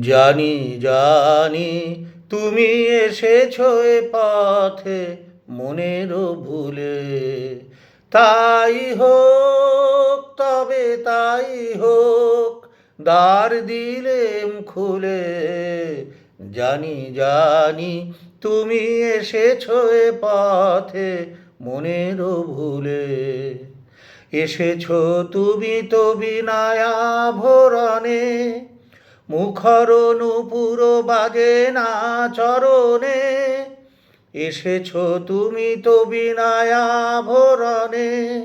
জানি জানি তুমি এসেছ এ পথে মনেরও ভুলে। তাই হোক, তবে তাই হোক, দ্বার দিলেম খুলে। জানি জানি তুমি এসেছ এ পথে মনেরও ভুলে। এসেছ তুমি তো বিনায়া ভরণে মুখর নুপুর বাজে না চরণে, এসেছ তুমি তো বিনায়া ভরণে।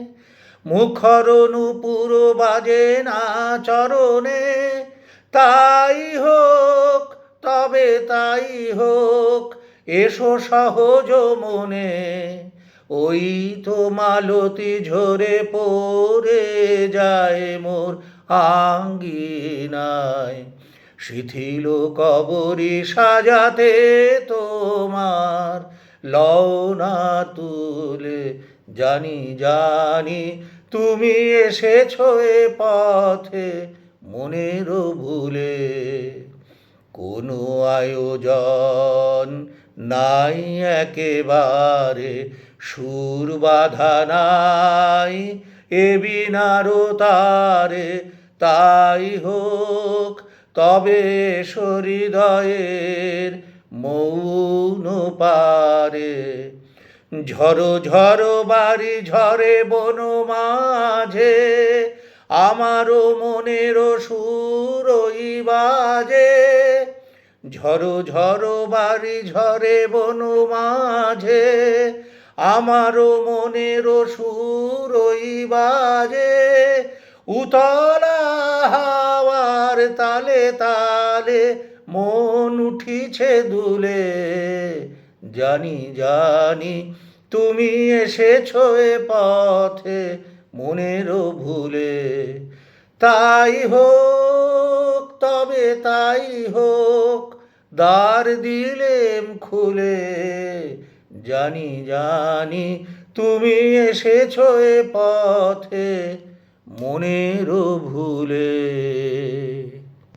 মুখর নুপুর বাজে না চরণে, তাই হোক, তবে তাই হোক, এসো সহজ মনে। ওই তো মালতি ঝরে পড়ে যায় মোর আঙ্গিনায়। শিথিল কবরি সাজাতে তোমার লওনা তুলে। জানি জানি তুমি এসেছ এ পথে মনেরও ভুলে। কোনো আয়োজন নাই একেবারে, সুর বাধা নাই এ বিনারো তারে তাই হোক তবে হৃদয়ের মৌন পারে। ঝড়ো ঝড়ো বাড়ি ঝরে বন মাঝে, আমারও মনেরও সুরই বাজে। ঝড়ো ঝড়ো বাড়ি ঝরে বন মাঝে, আমারও মনেরও সুরই বাজে। উতলা তালে তালে, মন উঠিছে দুলে। জানি জানি তুমি এসেছ এ পথে মনেরও ভুলে। তাই হোক, তবে তাই হোক, দ্বার দিলেম খুলে। জানি জানি তুমি এসেছ এ পথে মনেরও ভুলে।